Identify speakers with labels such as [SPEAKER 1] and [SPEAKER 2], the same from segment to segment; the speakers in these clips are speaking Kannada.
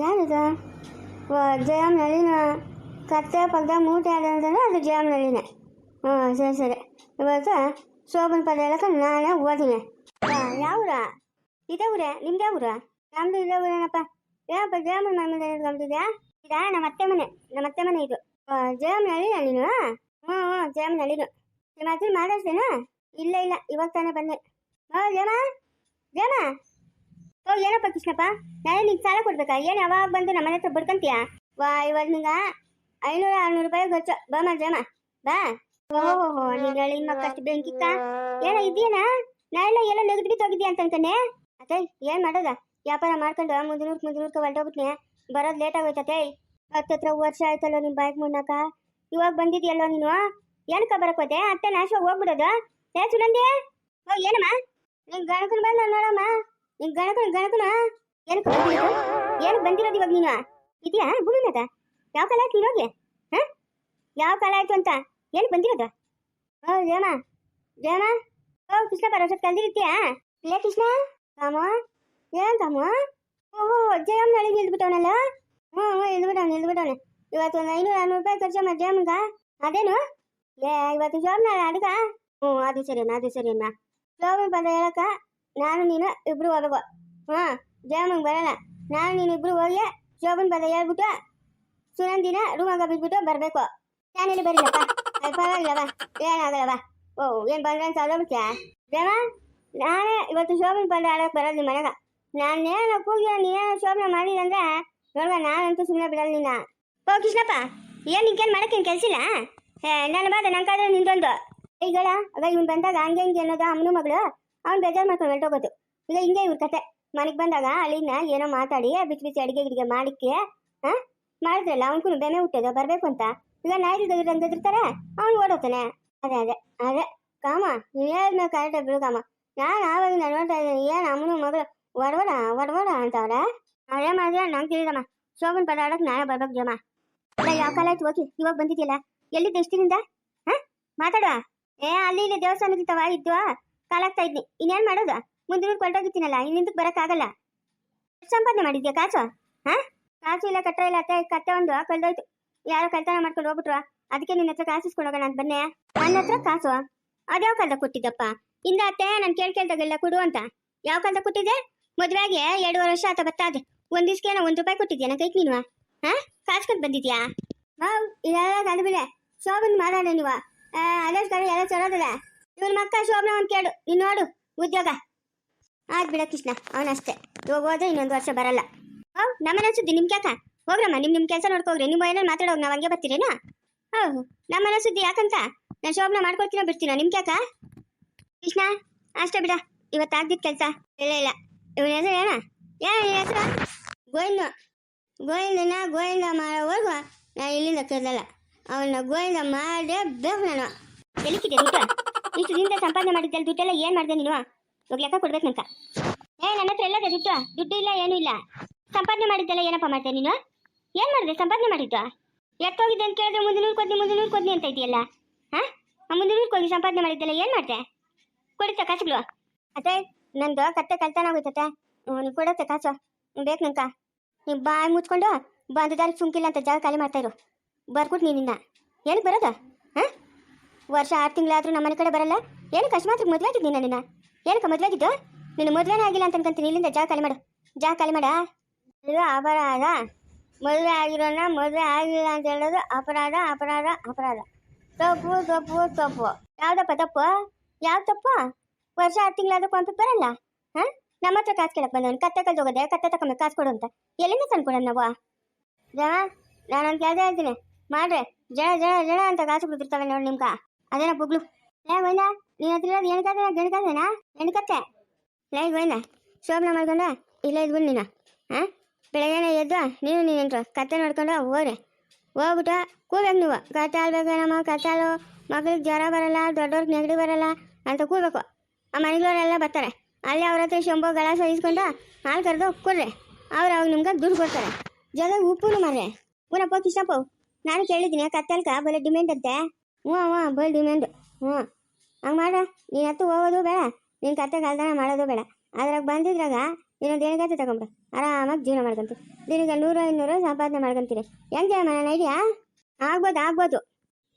[SPEAKER 1] ಯಾರಿದು? ಜಯಮ್ ನಳಿನ ಕತ್ತೆ ಪಕ್ಕದ ಮೂಟೆ ಅದ ಅದು ಜಯಮ್ ನಳಿನೇ ಹ್ಞೂ ಸರಿ ಸರಿ. ಇವತ್ತು ಶೋಭನ್ ಪದ ಹೇಳಕ್ಕೆ ನಾನೇ ಓದಿನಿ. ಯಾವೂರ ಇದೇ ಊರೇ? ನಿಮ್ದು ಯಾವ ಊರ? ನಮ್ದು ಇದೇ ಊರೇನಪ್ಪ ಏನಪ್ಪ? ಜಯಮ್ಮನ ಮನೆ ನಿಂತ್ಕೊಂಬಿಟ್ಟಿದ್ಯಾ ಇದಾ? ನಮ್ಮ ಅತ್ತೆ ಮನೆ. ನಮ್ಮ ಅತ್ತೆ ಮನೆ ಇದು. ಜಯಮ್ ನಳಿನ ನೀನು ಹ್ಞೂ ಹ್ಞೂ ಜಯಮ್ ನಳಿನು ನಿಮ್ಮ ಹತ್ರ ಮಾತಾಡ್ತೇನಾ ಇಲ್ಲ ಇಲ್ಲ, ಇವಾಗ ತಾನೇ ಬಂದೆ. ಹೋ ಜಯಮ ಜಯಮ ಓ ಏನಪ್ಪ ಕೃಷ್ಣಪ್ಪ ನಾಳೆ ನಿಂಗೆ ಸಾಲ ಕೊಡ್ಬೇಕಾ? ಏನು ಯಾವಾಗ ಬಂದು ನಮ್ಮ ಮನೆ ಹತ್ರ ಬಡ್ಕಂತೀಯ? ವಾ, ಇವಾಗ ನಿಂಗ ಐನೂರ ಆರ್ನೂರು ರೂಪಾಯಿ ಖರ್ಚು ಬಾ ಮಾ ಜಯಮ ಬಾ. ಓಹೋ ನೀನು ಹೇಳಿ ಮಕ್ಕಷ್ಟು ಬೆಂಕಿಕ್ಕ ಏನೋ ಇದೆಯೇನಾ ನಾಳೆಲ್ಲ ಎಲ್ಲ ನೆಗದು ಬಿದ್ದು ಹೋಗಿದ್ಯಾ ಅಂತ ಅನ್ಕೊಂಡೆ. ಅತ್ತೆ, ಏನು ಮಾಡೋದ? ವ್ಯಾಪಾರ ಮಾಡ್ಕೊಂಡು ಮುಂದಿನೂರ್ಕ್ ಮುಂದಿನೂರ್ಕ ಹೊರಟೋಗ್ಬಿಟ್ನೆ. ಬರೋದು ಲೇಟ್ ಆಗೋಯ್ತತೆ ಹತ್ತತ್ರ ವರ್ಷ ಆಯ್ತಲ್ಲ ನಿಮ್ಮ ಬೈಕ್ ಮುನ್ನಕ ಇವಾಗ ಬಂದಿದ್ಯಲ್ಲೋ ನೀನು? ಏನಕ್ಕ ಬರಕ್ ಹೋದೆ? ಅತ್ತೆ ನಾಶ ಹೋಗ್ಬಿಡೋದು? ಏ ಸುನಂದಿ? ಓ, ಏನಮ್ಮ? ನಿನ್ ಗಣಕನ್ ಬಂದ ನೋಡಮ್ಮ. ನಿನ್ ಗಣಕನ್ ಗಣಕನ ಏನಕ್ಕೆ ಬಂದಿರೋದು ಏನಕ್ಕೆ ಬಂದಿರೋದು ಇವಾಗ ನೀನು? ಇದೆಯಾ? ಮ್ಯಾಗ ಯಾವ ಕಾಲ ಆಯ್ತು ನೀನೋಗಿ ಹಾಂ? ಯಾವ ಕಾಲ ಆಯ್ತು ಅಂತ? ಏನಕ್ಕೆ ಬಂದಿರೋದು? ಓ ಜಯಮ ಜಯಮ ಓ, ಕೃಷ್ಣ ಪರವಶತ್ ಕಲ್ದಿರ್ತೀಯಾ ಲೇ, ಕೃಷ್ಣ. ಕಾಮ ಏನ್ ಕಾಮ ಓಹೋ ಜಯಮ್ಮ ನಳಿಗೆ ನಿಲ್ದ್ಬಿಟ್ಟವನಲ್ಲ? ಹ್ಞೂ ಹ್ಞೂ ನಿಲ್ದ್ಬಿಟ್ಟವನು ನಿಲ್ದ್ಬಿಟ್ಟವನು. ಇವತ್ತು ಒಂದು ಐನೂರು, ಆರ್ನೂರು ರೂಪಾಯಿ ಖರ್ಚಮ್ಮ ಜಯಮ್ಮಗ ಅದೇನು? ಏ ಇವತ್ತು ಶೋಭನ ಅಡ್ಗ? ಹ್ಞೂ ಅದು ಸರಿನಾ ಅದು ಸರಿನಾ ಜೋಬನ್ ಬಂದ ಹೇಳಕ್ಕ? ನಾನು, ನೀನು ಇಬ್ರು ಹೋಗ್ಬೇಕು ಹಾ, ಜಯಮ್ಮಂಗೆ ಬರಲ್ಲ. ನಾನು, ನೀನು ಇಬ್ರು ಹೋಗಿ ಶೋಭನ್ ಬದ ಹೇಳ್ಬಿಟ್ಟು ಸುನಂದಿನ ರೂಮಾಗ ಬಿಟ್ಬಿಟ್ಟು ಬರಬೇಕು. ನಾನಿಲ್ಲಿ ಬರಿಲ್ಲಪ್ಪ ಅದು ಪರವಾಗಿಲ್ಲ, ಬಾ. ಏನಾಗಲ್ಲ, ಬಾ. ಓ, ಏನು ಬಂದ್ರೆ ಬಿಡ್ತೀಯಾ ಜಯಮ್ಮ, ನಾನೇ ಇವತ್ತು ಶೋಭನ್ ಬಂದ ಆಡೋಕೆ ಬರೋದು ನಿಮ್ಮ ಮನೆಗ. ನಾನೇನು ಕೂಗಿಲ್ಲ ನೀನೇನು ಶೋಭನ ಮಾಡಿದಂದ್ರೆ ನೋಡುವ, ನಾನಂತೂ ಸುಮ್ಮನೆ ಬಿಡಲ್ಲ ನಿನ್ನ. ಓ, ಕೃಷ್ಣಪ್ಪ, ಏನು ನಿಂಗೇನು ಮಾಡಕ್ಕೇನು ಕೆಲಸಿಲ್ಲ? ಹೇ, ನನ್ನ ಬಾದ ನನ್ನ ಕಾದ್ರೆ ನಿಂತೊಂದು ಈಗಳ ಇವನ್ ಇವ್ನು ಬಂದಾಗ ಹಂಗೆ ಹಿಂಗೆ ಅನ್ನೋದು ಅಮ್ಮನ ಮಗಳು. ಅವ್ನು ಬೇಜಾರು ಮಾಡ್ಕೊಂಡು ಹೊರಟೋಗೋದು. ಈಗ ಹಿಂಗೆ ಇವ್ರ ಕತೆ. ಮನೆಗೆ ಬಂದಾಗ ಅಳಿನ ಏನೋ ಮಾತಾಡಿ ಬಿಸಿ ಬಿಚ್ಚಿ ಅಡಿಗೆ ಗಿಡಿಗೆ ಮಾಡಿಕ್ಕೆ ಹಾಂ ಮಾಡಿದ್ರಲ್ಲ, ಅವ್ನಿಗೂ ಬೆನೆ ಹುಟ್ಟೋದು, ಬರಬೇಕು ಅಂತ. ಈಗ ನಾಯಿ ಅಂದಿರ್ತಾರೆ ಅವ್ನು ಓಡೋತಾನೆ ಅದೇ ಅದೇ ಅದೇ. ಕಾಮ ನೀನು ಹೇಳಿದ್ಮೇಲೆ ಕರೆಕ್ಟಾಗಿ ಬಿಡು ಕಾಮ. ನಾನು ಆವಾಗ ನೋಡ್ತಾ ಇದ್ದೀನಿ. ಏನು ಅಮ್ಮನ ಮಗಳು, ಒಡವಡ ಒಡವಡ ಅಂತವ್ರೆ? ಅವರೇ ಮಾಡಿದ್ರೆ ನಂಗೆ ತಿಳಿದಮ್ಮ ಶೋಭನ್ ಪದ ನಾನೇ ಬರ್ಬೇಕು ಜಮ. ಯಾವ ಕಾಲ ಆಯ್ತು ಹೋಗಿ? ಇವಾಗ ಬಂದಿದ್ಯಲ್ಲ. ಎಲ್ಲಿದ್ದ ಎಷ್ಟಿನಿಂದ ಹಾ ಮಾತಾಡುವ. ಏ, ಅಲ್ಲಿ ಇಲ್ಲಿ ದೇವಸ್ಥಾನದಿತ್ತವ ಇದ್ದು ಕಾಲಾಗ್ತಾ ಇದ್ನಿ. ಇನ್ನೇನ್ ಮಾಡೋದು? ಮುಂದಿನ ಕೊಟ್ಟೋಗಿತ್ತೀನಲ್ಲ ಇನ್ನಿಂದಕ್ಕೆ ಬರಕ್ಕಾಗಲ್ಲ. ಸಂಪಾದನೆ ಮಾಡಿದ್ಯಾ ಕಾಸು ಹಾ? ಕಾಸು ಇಲ್ಲ, ಕಟ್ಟ ಇಲ್ಲ, ಅತ್ತೆ, ಕತ್ತೆ ಒಂದು ಕಳ್ದೋಯ್ತು ಯಾರೋ ಕಳ್ತನ ಮಾಡ್ಕೊಂಡು ಹೋಗ್ಬಿಟ್ರು. ಅದಕ್ಕೆ ನಿನ್ನ ಹತ್ರ ಕಾಸು ಇಸ್ಕೊಂಡು ಹೋಗೋಣ ಅಂತ ಬನ್ನೆ ನನ್ನ ಹತ್ರ ಕಾಸು? ಅದ್ಯಾವ ಕಾಲದ ಕೊಟ್ಟಿದ್ದಪ್ಪ? ಇಂದ ಅತ್ತೆ, ನಾನು ಕೇಳ್ ಕೇಳ್ದಾಗೆಲ್ಲ ಕೊಡು ಅಂತ. ಯಾವ ಕಾಲದ ಕೊಟ್ಟಿದ್ದೆ? ಮದುವೆಗೆ ಎರಡೂವರೆ ವರ್ಷ ಆತ ಬತ್ತಾದೆ ಒಂದ್ ದಿವ್ಸಕ್ಕೆ ಒಂದ್ ರೂಪಾಯಿ ಕೊಟ್ಟಿದ್ಯಾ ಕೈಕ್ ನೀನು? ಹಾ? ಕಾಸ್ಕೊಂಡ್ ಬಂದಿದ್ಯಾ? ಹಾಂ ಇದೆಲ್ಲ ಕಂಡುಬಿಡೆ ಶೋಭನ್ ಮಾತಾಡ ನೀವ. ಅದೇ ಕಡೆ ಎಲ್ಲ ಚಲೋದಲ್ಲ ಇವನ್ ಮಕ್ಕ ಶೋಭನ ಒಂದ್ ಕೇಳು. ನೀನ್ ನೋಡು, ಉದ್ಯೋಗ. ಆದ್ ಬಿಡ ಕೃಷ್ಣ, ಅವನಷ್ಟೇ. ಇವಾಗ ಹೋದ್ರೆ ಇನ್ನೊಂದು ವರ್ಷ ಬರಲ್ಲ. ಹೌ, ನಮ್ಮನೆ ಸುದ್ದಿ ನಿಮ್ ಕ್ಯಾಕ ಹೋಗ್ರಮ್ಮ, ನಿಮ್ ನಿಮ್ ಕೆಲಸ ನೋಡ್ಕೋಗ್ರಿ. ನಿಮ್ಮ ಏನಾರು ಮಾತಾಡೋ ನಾವ್ ಹಂಗೆ ಬರ್ತೀರೇನಾ? ಓ ನಮ್ಮನೆ ಸುದ್ದಿ ಯಾಕಂತ? ನಾನು ಶೋಭನ ಮಾಡ್ಕೊಡ್ತೀನೋ ಬಿಡ್ತೀನೋ ನಿಮ್ ಕ್ಯಾಕ ಕೃಷ್ಣ, ಅಷ್ಟೇ ಬಿಡ. ಇವತ್ತು ಆಗ್ದಿದ್ ಕೆಲಸ. ಇಲ್ಲ ಇಲ್ಲ. ಇವನ ಹೆಸರು ಏನ? ಏನ ಹೆಸರು? ಗೋವಿಂದ. ಗೋವಿಂದನ ಗೋವಿಂದ ನಾನು ಇಲ್ಲಿಂದ ಕರೆದಲ್ಲ ಅವನ್ನ ಗೋವಿಂದ ಮಾಡೇ ಬೇಕು ನಾನು? ಎಲ್ಲಿಕ್ಕಿದೆ ಇಷ್ಟು ದಿನದ ಸಂಪಾದನೆ ಮಾಡಿದ್ದಲ್ಲ ದುಡ್ಡೆಲ್ಲ ಏನ್ ಮಾಡ್ದೆ ನೀನು? ಇವಾಗ ಲೆಕ್ಕ ಕೊಡ್ಬೇಕು ನಂಕ ಏ, ನನ್ನ ಹತ್ರ ಎಲ್ಲ ದುಡ್ಡು. ದುಡ್ಡು ಇಲ್ಲ, ಏನು ಇಲ್ಲ. ಸಂಪಾದನೆ ಮಾಡಿದ್ದೆಲ್ಲ ಏನಪ್ಪ ಮಾಡ್ದೆ ನೀನು? ಏನ್ ಮಾಡಿದೆ? ಸಂಪಾದನೆ ಮಾಡಿದ್ದು ಎತ್ತೋಗಿದ್ದೆ ಅಂತ ಕೇಳಿದ್ರೆ ಮುಂದೆ ನೂರು ಕೊದ್ನಿ ಮುಂದೆ ನೂರು ಕೊದ್ನಿ ಅಂತ ಇದೆಯಲ್ಲ ಹಾ? ಮುಂದೆ ನೂರು ಕೊಗಿ ಸಂಪಾದನೆ ಮಾಡಿದ್ದೆಲ್ಲ ಏನ್ ಮಾಡಿದೆ? ಕೊಡಿತ ಕಾಸುಗಳು. ಅದೇ ನಂದು ಕತ್ತೆ ಕಲ್ತಾನ ಆಗೋಯ್ತತೆ ನೀವು ಕೊಡತ್ತೆ ಕಾಸು. ಬೇಕು ನಂಕ ನೀವು ಬಾಯಿ ಮುಚ್ಕೊಂಡು ಬಂದದಾರಿಗೆ ಸುಮ್ಕಿಲ್ಲ ಅಂತ ಜಾಗ ಖಾಲಿ ಮಾಡ್ತಾ ಇರು. ಬರ್ಕೊಟ್ ನೀನಿನ್ನ. ಏನಕ್ಕೆ ಬರೋದು? ಹಾಂ? ವರ್ಷ ಆರು ತಿಂಗಳಾದರೂ ನಮ್ಮನೆ ಕಡೆ ಬರಲ್ಲ? ಏನಕ್ಕೆ ಅಕಸ್ಮಾತ್ ಮದುವೆ ಆಗಿದ್ದು ನೀನು ನಿನ್ನ? ಏನಕ್ಕೆ ಮದುವೆ ಆಗಿದ್ದು? ನೀನು ಮದುವೆನೇ ಆಗಿಲ್ಲ ಅಂತ ಅನ್ಕೊಂತೀನಿ. ಇಲ್ಲಿಂದ ಜಾ ಖಾಲಿ ಮಾಡು. ಜಾ ಖಾಲಿ ಮಾಡ ಇದು ಅಪರಾಧ. ಮದುವೆ ಆಗಿರೋಣ ಮದುವೆ ಆಗಿಲ್ಲ ಅಂತ ಹೇಳೋದು ಅಪರಾಧ ಅಪರಾಧ ಅಪರಾಧ. ತಪ್ಪು ತಪ್ಪು ತಪ್ಪು. ಯಾವ್ದಪ್ಪ ತಪ್ಪು? ಯಾವ ತಪ್ಪು? ವರ್ಷ ಆರು ತಿಂಗಳಾದ್ರೂ ಪಂಪಿಗೆ ಬರಲ್ಲ? ಹಾಂ? ನಮ್ಮ ಹತ್ರ ಕಾಸು ಕೇಳಕ್ಕೆ ಬಂದವನು. ಕತ್ತೆ ಕಲ್ದು ಹೋಗೋದೆ ಕತ್ತೆ ತಗೊಂಡು ಕಾಸು ಕೊಡು ಅಂತ. ಎಲ್ಲಿಂದ ತಂದ್ಕೊಡೋಣ ನಾವು? ಜನ, ನಾನೊಂದು ಕೆಲಸ ಹೇಳ್ತೀನಿ. ಮಾಡ್ರೆ, ಜನ ಜನ ಜನ ಅಂತ ಕಾಸು ಕೊಡ್ತಿರ್ತಾವೆ ನೋಡಿ ನಿಮ್ಗ. ಅದೇನ ಬುಗ್ಲು ಲೇ ಗೋಯ್ನ ನೀನ್ ಹತ್ರ ಇರೋದು ಎಣ್ಕತ್ತೆ ಗಣಕತ್ತೇನಾ ಎಣ್ಕತ್ತೆ ಲೇ ಗೋಯ್ನ ಶೋಭನ ಮಾಡ್ಕೊಂಡು, ಇಲ್ಲೇ ಇದ್ಬಿಡು ನೀನು. ಹಾಂ ಬೆಳಗ್ಗೆನೆ ಎದ್ದು, ನೀನು ನೀನು ಕತ್ತೆ ನೋಡ್ಕೊಂಡು ಹೋಗ್ರಿ. ಹೋಗ್ಬಿಟ್ಟು ಕೂಬೇಕು ನೀವು. ಕತ್ತೆ ಆಲ್ಬೇಕು ನಮ್ಮ ಕತ್ತೆ ಹಾಲು ಮಕ್ಳಿಗೆ ಜ್ವರ ಬರಲ್ಲ ದೊಡ್ಡವ್ರಿಗೆ ನೆಗಡಿ ಬರಲ್ಲ ಅಂತ ಕೂಬೇಕು ಆ ಮನೆಗಳವರೆಲ್ಲ ಬರ್ತಾರೆ. ಅಲ್ಲಿ ಅವ್ರ ಹತ್ರ ಶಂಭೋ ಗಲಾಸ ಇಸ್ಕೊಂಡು ಹಾಲು ಕರೆದು ಕೊಡ್ರಿ ಅವ್ರು ಅವಾಗ ನಿಮ್ಗೆ ದುಡ್ಡು ಕೊಡ್ತಾರೆ. ಜೊತೆಗೆ ಉಪ್ಪುನು ಮಾರ್ರೆ. ಊನಪ್ಪ ಕಿಶಪ್ಪ ನಾನು ಕೇಳಿದ್ದೀನಿ ಕತ್ತಲ್ಕ ಬರೀ ಡಿಮ್ಯಾಂಡ್ ಅಂತೆ. ಹ್ಞೂ ಹ್ಞೂ ಬರೀ ಡಿಮ್ಯಾಂಡ್ ಹ್ಞೂ. ಹಂಗೆ ಮಾಡ. ನೀನು ಹತ್ತು ಹೋಗೋದು ಬೇಡ. ನೀನು ಕತ್ತೆ ಕಾಲ್ದಾನ ಮಾಡೋದು ಬೇಡ. ಅದ್ರಾಗ ಬಂದಿದ್ರಾಗ ಇನ್ನೊಂದು ಏನಿಗೆ ತಗೊಂಬ. ಆರಾಮಾಗಿ ಜೀವನ ಮಾಡ್ಕೊಂತೀವಿ ದಿನಕ್ಕೆ ನೂರು ಇನ್ನೂರು ಸಂಪಾದನೆ ಮಾಡ್ಕೊಂತೀರಿ ಹೆಂಗೆ ಮನ ಐಡಿಯಾ? ಆಗ್ಬೋದು ಆಗ್ಬೋದು.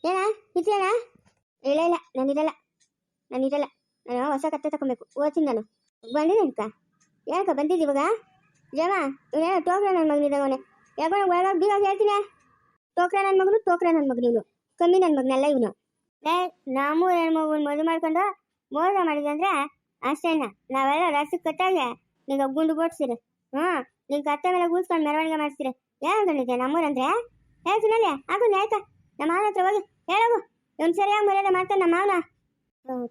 [SPEAKER 1] ಏನ? ಇತ್ತೇನ ಇಲ್ಲ ಇಲ್ಲ, ನಾನು ಇರಲ್ಲ. ನಾನು ಇರಲ್ಲ. ನಾನು ಹೊಸ ಕತ್ತೆ ತಗೊಬೇಕು ಓದ್ತೀನಿ ನಾನು. ಬಂದಿದೆ ಅಕ್ಕ ಯಾಕ ಬಂದಿದ್ದು ಇವಾಗ? ಜಮ ಇವನೇನೋ ಟೋಕ್ರ ನನ್ನ ಮಗನಿದ್ದಾಗ ಅವನೇ. ಯಾಕೋ ಒಳಗೆ ಬೀಗ ಹೇಳ್ತೀನಿ ಟೋಕ್ರ ನನ್ನ ಮಗನು, ಟೋಕ್ರ ನನ್ನ ಮಗನು ಇವನು. ಕಮ್ಮಿ ನನ್ನ ಮಗನಲ್ಲ ಇವನು. ಏ ನಾವು ಹೆಣ್ಮಗು ಮದುವೆ ಮಾಡ್ಕೊಂಡು ಮೋಸ ಮಾಡಿದೆ ಅಂದ್ರೆ ಅಷ್ಟೇನ ನಾವೆಲ್ಲ ರಸಕ್ಕೆ ಕಟ್ಟಾಗೆ ನಿಂಗ ಗುಂಡು ಬೋಟ್ಸಿರಿ ಹ್ಞೂ ನಿನ್ ಕತ್ತೆ ಮೇಲೆ ಕೂತ್ಕೊಂಡು ಮೆರವಣಿಗೆ ಮಾಡ್ತೀರಿ ಏನು ನಿಂಗೆ ನಮ್ಮೂರಂದ್ರೆ ಏ ಸುನಲ್ಯ ಹಾಕು ಆಯ್ತಾ? ನಮ್ಮ ಮಾವನ ಹತ್ರ ಹೋಗಿ ಹೇಳೋಗು. ನಮ್ ಸರಿಯಾಗಿ ಮರ್ಯಾದೆ ಮಾಡ್ತಾನೆ ನಮ್ಮ ಮಾವನ.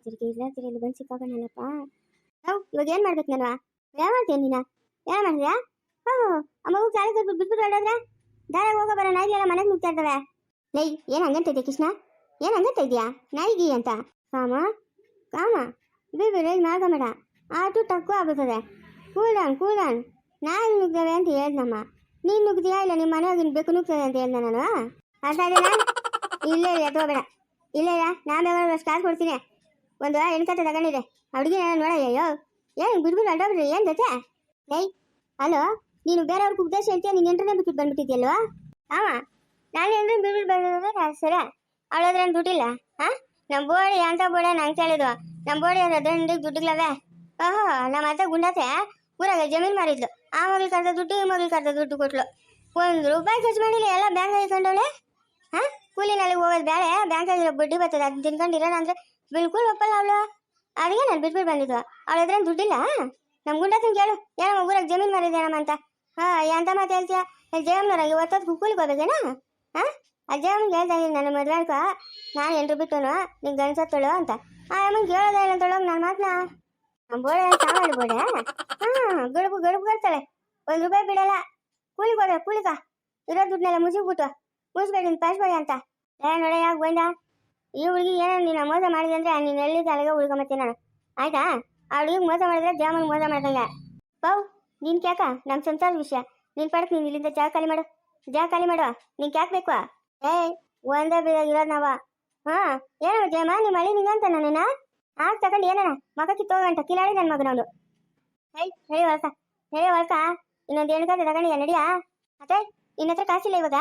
[SPEAKER 1] ತಿರುಗಿ ಇಲ್ಲ, ತಿರುಗಿ ಬಂದು ಸಿಕ್ಕಾಗಲ್ಲಪ್ಪ ಹೌ ಇವಾಗ ಏನು ಮಾಡ್ಬೇಕು ನಾನು ಏನು ಮಾಡ್ತೀನಿ ನೀನು? ಏನು ಮಾಡಿದ್ಯಾ ಓಹೋ, ಆ ಮಗು ಕಾಲಿ ಕಟ್ಬಿಟ್ಟು ಬಿಟ್ಬಿಟ್ಟು ಹೊರಡೋದ್ರೆ ದಾರಾಗ ಹೋಗೋ ಬರೋ ಇಲ್ಲ ಮನೆಗೆ ಮುಗ್ತಾ ಇರ್ತವೆ. ಲೈ, ಏನು ಹಂಗಂತ ಇದೆಯಾ ಕೃಷ್ಣ? ಏನು ಹಂಗಂತ ಇದೆಯಾ ನಾಯಿಗಿ ಅಂತ. ಕಾಮ ಕಾಮ ಬೇಬಿ ಮಾಗ ಮೇಡ ಆಟು ಟಕ್ಕು ಆಗುತ್ತದೆ. ಕೂಲನ್ ಕೂಲನ್ ಕೂಲ್ ಡೌನ್ ನಾಯಿ ನುಗ್ಗವೆ ಅಂತ ಹೇಳ್ದಮ್ಮ ನೀನು ನುಗ್ದಿಯಾ ಇಲ್ಲ ನಿಮ್ಮ ಮನೆಯಾಗಿನ ಬೇಕು ನುಗ್ತದೆ ಅಂತ ಹೇಳ್ದೆ ನಾನು? ಅರ್ಥ ಇಲ್ಲ ಇಲ್ಲ ತಗೋಬೇಡ ಇಲ್ಲ ಇಲ್ಲ ನಾನು ಯಾವಾಗ ಸ್ಟಾರ್ ಕೊಡ್ತೀನಿ. ಒಂದು ಹೆಣ್ಕತ್ತೆ ತಗೊಂಡಿದೆ. ಹುಡುಗಿ ನೋಡಯ್ಯೋ ಏನು ಬಿಡ್ಬಿಟ್ಟು ಅಡ್ಡೋಗ್ರಿ ಏನು ಜೊತೆ? ಲೈ, ಹಲೋ, ನೀನು ಬೇರೆಯವ್ರಿಗೆ ಉದ್ದೇಶ ಹೇಳ್ತೀಯ ನೀನು ಎಂಟ್ರನೇ ಬಿಟ್ಟು ಬಂದ್ಬಿಟ್ಟಿದ್ಯಲ್ವಾ? ಹಾಂ ನಾನು ಎಂಟ್ರನ್ನ ಬಿಟ್ಬಿಟ್ಟು ಬಂದಿದ್ರೆ ಸರ ಅವಳದ್ರ ದುಡ್ಡಿಲ್ಲ? ಹಾಂ? ನಮ್ಮ ಬೋಡಿ ಅಂತ ಬೋಡ ನಂಗೆ ಕೇಳಿದ್ವು. ನಮ್ಮ ಬೋಡಿ ಅದ್ರ ದಂಡಿಗೆ ಓಹೋ ನಮ್ಮ ಅತ್ತೆ ಗುಂಡತೆ ಊರಾಗ ಜಮೀನು ಮಾರಿದ್ಲು. ಆ ಮಗಳು ಕರ್ದ ದುಡ್ಡು, ಈ ಮಗಳು ಕರ್ದ ದುಡ್ಡು ಕೊಟ್ಲು. ಒಂದು ರೂಪಾಯಿ ಖರ್ಚು ಮಾಡಿಲ್ಲ, ಎಲ್ಲ ಬ್ಯಾಂಕ್ ಇಟ್ಕೊಂಡವಳೆ ಹಾ? ಕೂಲಿನಲ್ಲಿ ಹೋಗೋದು ಬೇಳೆ ಬ್ಯಾಂಕಾಗಿರೋ ಬಡ್ಡಿ ಬರ್ತದೆ ಅದನ್ನ ತಿನ್ಕೊಂಡಿರೋಣ ಅಂದ್ರೆ ಬಿಲ್ಕುಲ್ ಒಪ್ಪಲ್ಲ ಅವಳು. ಅದಕ್ಕೆ ನಾನು ಬಿಟ್ಬಿಟ್ಟು ಬಂದಿದ್ವು ಅವಳದ್ರೇನು ದುಡ್ಡಿಲ್ಲ? ನಮ್ಮ ಗುಂಡತನ ಕೇಳು. ಏನಮ್ಮ, ಊರಾಗ ಜಮೀನು ಮಾರಿದೇನಮ್ಮ ಅಂತ? ಹಾಂ ಎಂತ ಮಾತು ಹೇಳ್ತೀಯ? ಜಯಮ್ಮನವ್ರಾಗ ಒತ್ತದ ಕೂಲಿಗೆ ಹೋಗ್ಬೇಕೇನಾ? ಆ ಜಯಮ್ಮನಿಗೆ ಹೇಳ್ತಾ ಇದ್ದೀನಿ ನನ್ನ ಮದುವೆ ಅನ್ಕೋ ನಾನು ಎಂಟ್ರು ಬಿಟ್ಟನು, ನಿಂಗೆ ಗಂಡ್ಸತ್ತಳು ಅಂತ. ಆ ಅಮ್ಮನಿಗೆ ಹೇಳೋದ ಇಲ್ಲ ಅಂತೊಳಗೆ ನಾನು ನಮ್ಮ ಬೋಡೆ ಸಾಮಾನು ಬೋಡೆ ಹಾಂ, ಗಡುಬು ಗಡುಬು ಬರ್ತಾಳೆ ಒಂದು ರೂಪಾಯಿ ಬಿಡಲ್ಲ. ಕೂಲಿ ಹೋದ ಕೂಲಿಕ ಇರೋ ದುಡ್ಡನ್ನೆಲ್ಲ ಮುಗಿಸ್ಬಿಟ್ಟು ಮುಗಿಸ್ಬೇಡಿ ಪಾಸ್ ಮಾಡಿ ಅಂತ. ಏ ನೋಡ ಯಾಕೆ ಬಂದ ಈ ಹುಡುಗಿ ಏನೋ ನೀನು ಮೋಸ ಮಾಡಿದೆ ಅಂದ್ರೆ ನೀನು ಎಲ್ಲಿ ತಲೆಗೆ ಉಳ್ಕೊಂಬತ್ತೀನಿ ನಾನು. ಆಯ್ತಾ? ಆ ಹುಡುಗಿಗೆ ಮೋಸ ಮಾಡಿದ್ರೆ ದೇವನಿಗೆ ಮೋಸ ಮಾಡ್ದಂಗೆ. ಪೌ, ನೀನು ಕ್ಯಾಕ ನಮ್ಮ ಸಂಸಾರದ ವಿಷಯ. ನೀನು ಪಡಕ್ ನೀನು ಇಲ್ಲಿಂದ ಜಾಗ ಖಾಲಿ ಮಾಡು. ಜಾಗ ಖಾಲಿ ಮಾಡುವ ನಿಂಗೆ ಯಾಕೆ ಬೇಕು? ಏಯ್ ಒಂದೇ ಬೀದಾಗ ಇರೋದು ನಾವ. ಹಾ, ಏನೋ ಜಯಮ್ಮ ನಿಮ್ಮ ಮಳಿ ನಿಂಗಂತ ನಾನೇನ? ಆಗ ತಗೊಂಡು ಏನಣ್ಣ? ಮಗ ಕಿತ್ತೋಗಂಟ ಕಿಲಾಡಿ ನನ್ನ ಮಗನವನು ಹೇಯ್ ಹೇಳಿ ಹೊಲ್ಕ ಹೇಳಿ ಹೊಲ್ಕ ಇನ್ನೊಂದು ಏನು ಕಾಸು ತಗೊಂಡಿಯ ನಡಿಯಾ? ಅತ್ತೆ ನಿನ್ನ ಹತ್ರ ಕಾಸಿಲ್ಲ ಇವಾಗ?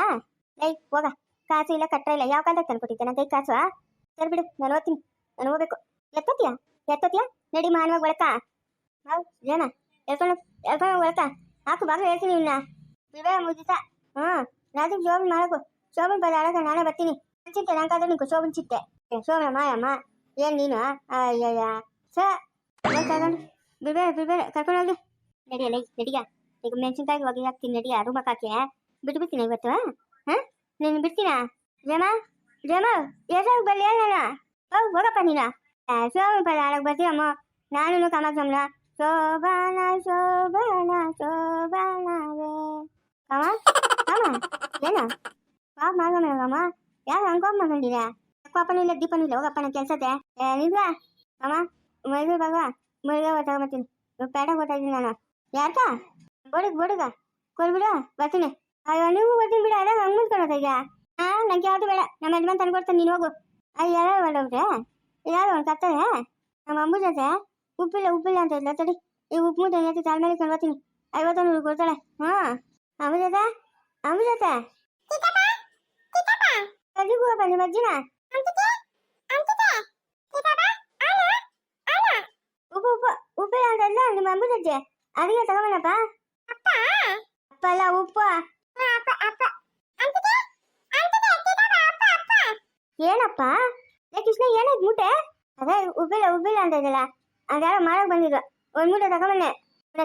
[SPEAKER 1] ಏಯ್, ಹೋಗ. ಕಾಸು ಇಲ್ಲ ಕಟ್ಟ ಇಲ್ಲ, ಯಾವ ಕಾಂತ ತಂದ್ಕೊಟ್ಟಿದ್ದೆ? ನನ್ನ ಕೈ ಕಾಸು ಸರಿ ಬಿಡು, ನಾನು ಓದ್ತೀನಿ. ನಾನು ಹೋಗ್ಬೇಕು. ಎತ್ತೋತಿಯಾ? ಎತ್ತೋತಿಯಾ? ನಡಿ ಮಾನವಾಗ ಒಳಕ ಹೌದು ಏನ ಎಳ್ಕೊಂಡು ಎಳ್ಕೊಂಡು ಒಳಕ ಹಾಕು, ಬಾಗ್ಲು ಹೇಳ್ತೀನಿ ಇನ್ನ. ಬಿಡಬೇಡ ಮುಗಿತ ಹ್ಞೂ ರಾತ್ರಿ ಶೋಭನ್ ಮಾಡಕು ಶೋಭನ್ ಪದ ಆಡಕ ನಾನೇ ಬರ್ತೀನಿ ಚಿಟ್ಟೆ ನಂಗಾದ್ರೆ ನಿಂಕು ಶೋಭನ್ ಚಿಟ್ಟೆ ಏ, ಶೋಭನ ಮಾಯಮ್ಮ ಏನ್ ನೀನು ಅಯ್ಯಯ್ಯ ಸ ಕರ್ಕೊಂಡು ಬಿಡ್ಬೇಡ ಬಿಡ್ಬೇಡ ಕರ್ಕೊಂಡು ಹೋಗಿ ನಡಿಯಲ್ಲ ನಡಿಯ ಈಗ ಮೆಣಸಿನ್ಕಾಯಿ ಒಗಿ ಹಾಕ್ತೀನಿ ನಡಿಯ ರೂಮಕ್ಕೆ ಹಾಕಿ ಬಿಟ್ಬಿಡ್ತೀನಿ ಇವತ್ತು ಹಾಂ ನೀನು ಬಿಡ್ತೀನಾ ಜಮ ಜಮ ಎಷ್ಟಾಗ ಬರಲಿ ಹೇಳ ಹೋಗ್ ಹೋಗಪ್ಪ ನೀನು ಶೋಭನ ಪದ ಆಡಕ್ ಬರ್ತೀಯಮ್ಮ ನಾನು ಕಾಮಾಕ್ಷಮ್ಮನ ಶೋಭಾನ ಶೋಭಾನ ಶೋಭಾನವೇ ಕಮ ಕಮ ಏನು? ಪಾಪ ಮಾಗಮ್ಮ ಯಾರು ಹಂಗೋಗ್ ಮಗಂಡಿರ ಪಾಪನೂ ಇಲ್ಲ, ದೀಪನೂ ಇಲ್ಲ. ಹೋಗಪ್ಪ ನನ್ನ ಕೆಲ್ಸತೆ ನಿಲ್ವ ಅಮ್ಮ ಮೈಸೂರು ಬಾಗ ಬರ್ತಾ ತಗೊಂಬತ್ತೀನಿ ಪೇಟೆಗೆ ಬರ್ತಾ ಇದ್ದೀನಿ ನಾನು. ಯಾರ್ಕ? ಬೋಡಿಗ್, ಬೋಡಿಗ. ಕೊಡ್ಬಿಡು ಬರ್ತೀನಿ. ಅಯ್ಯೋ, ನೀವು ಬರ್ತೀನಿ ಬಿಡ. ಅದ ಹಂಗ್ ಮುಂದ್ಕೊಳತ್ತ ಈಗ. ಹಾ ನಂಗೆ ಯಾವುದು ಬೇಡ. ನಮ್ಮ ಯಜಮಾನ್ ತಂದ್ಕೊಡ್ತಾನೆ ನೀನು ಹೋಗು. ಅಯ್ಯ ಯಾರು ಹೊರಡೋಗ್ರೆ ಯಾರು ಒಂದು ಕತ್ತದೆ ನಮ್ಮ ಅಮ್ಮ ಜೊತೆ? ಉಪ್ಪಿಲ್ಲ ಉಪ್ಪಿಲ್ಲ ಅಂತ ಇದ್ಲ ತಡಿ. ಈ ಉಪ್ಪು ಮುದ್ದೆ ಎತ್ತಿ ತಾಳ ಮೇಲೆ ಇಟ್ಕೊಂಡು ಬರ್ತೀನಿ. ಐವತ್ತು ನೂರು ಕೊಡ್ತಾಳೆ. ಹಾ ಅಮ್ಮ ಜೊತೆ? ಅಮ್ಮ ಜೊತೆ ಅದಿಗೂ ಬನ್ನಿ ಮಜ್ಜಿನ. ಉಪ್ಪು ಉಪ್ಪು ಉಪ್ಪಿಲ್ಲ ಅಂತಲ್ಲ ನಿಮ್ಮ ಜೊತೆ ಅದಕ್ಕೆ ತಗೊಂಬನಪ್ಪ. ಅಪ್ಪ? ಅಲ್ಲ ಉಪ್ಪು. ಏನಪ್ಪ? ಕೃಷ್ಣ ಏನಾಯ್ತು ಮೂಟೆ? ಅದೇ ಉಬ್ಬಿಲ್ಲ ಉಬ್ಬಿಲ್ಲ ಅಂತ ಇದಲ್ಲ ಅದ್ಯಾರೋ ಮಾಡಕ್ ಬಂದಿದ್ರು. ಒಂದ್ ಮೂಟೆ ತಗೊಂಬನ್ನೆ.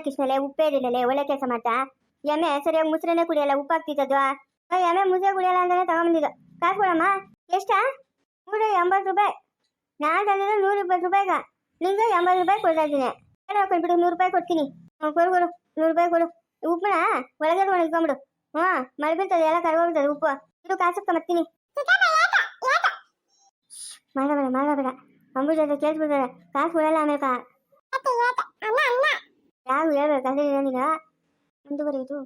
[SPEAKER 1] ಕೃಷ್ಣಲೆ ಉಪ್ಪೇ ಇರಲಿಲ್ಲ ಒಳ್ಳೆ ಕೆಲಸ ಮಾಡ್ತಾ. ಎಮ್ಮೆ ಸರಿಯಾಗಿ ಮುಸ್ರೆನೆ ಕುಡಿಯಲ್ಲ, ಉಪ್ಪು ಹಾಕ್ತಿದ್ದದು ಎಮ್ಮೆ ಮುಸ್ರೆ ಕುಡಿಯಲ್ಲ ಅಂತಾನೆ ತಗೊಂಬಂದಿದ್ದು. ಕಾಸು ಕೊಡಮ್ಮ? ಎಷ್ಟ? ನೂರ ಎಂಬತ್ತು ರೂಪಾಯಿ. ನಾನು ತಂದಿದ್ದು ನೂರ ಇಪ್ಪತ್ತು ರೂಪಾಯಿಗ. ನಿಂಗೆ ಎಂಬತ್ತು ರೂಪಾಯಿ ಕೊಡ್ತಾ ಇದ್ದೀನಿ. ಏನೋ ಕೊಟ್ಬಿಡು ನೂರು ರೂಪಾಯಿ ಕೊಡ್ತೀನಿ. ಕೊಡು ಕೊಡು, ನೂರು ರೂಪಾಯಿ ಕೊಡು. ಉಪ್ಪಣ ಒಳಗೆ ಒಣಗಿಕೊಂಬಿಡು ಹ್ಞೂ ಮಳೆ ಬೀಳ್ತದೆ ಎಲ್ಲ ಕರ್ಗೋಗ್ತದೆ ಉಪ್ಪು. ಇದು ಕಾಸು ಬರ್ತೀನಿ. ಮಾಡಬೇಡ ಮಾಡಬೇಡ ಅಂಬು ಜೊತೆ ಕೇಳ್ಸ್ಬಿಡ್ತಾರೆ ಕಾಸು ಕೊಡಲ್ಲ ಆಮೇಲೆ ಯಾವ ಹೇಳ್ಬೇಕು ಅಂದ್ರೆ ನೀನು. ಮುಂದುವರಿಯುವುದು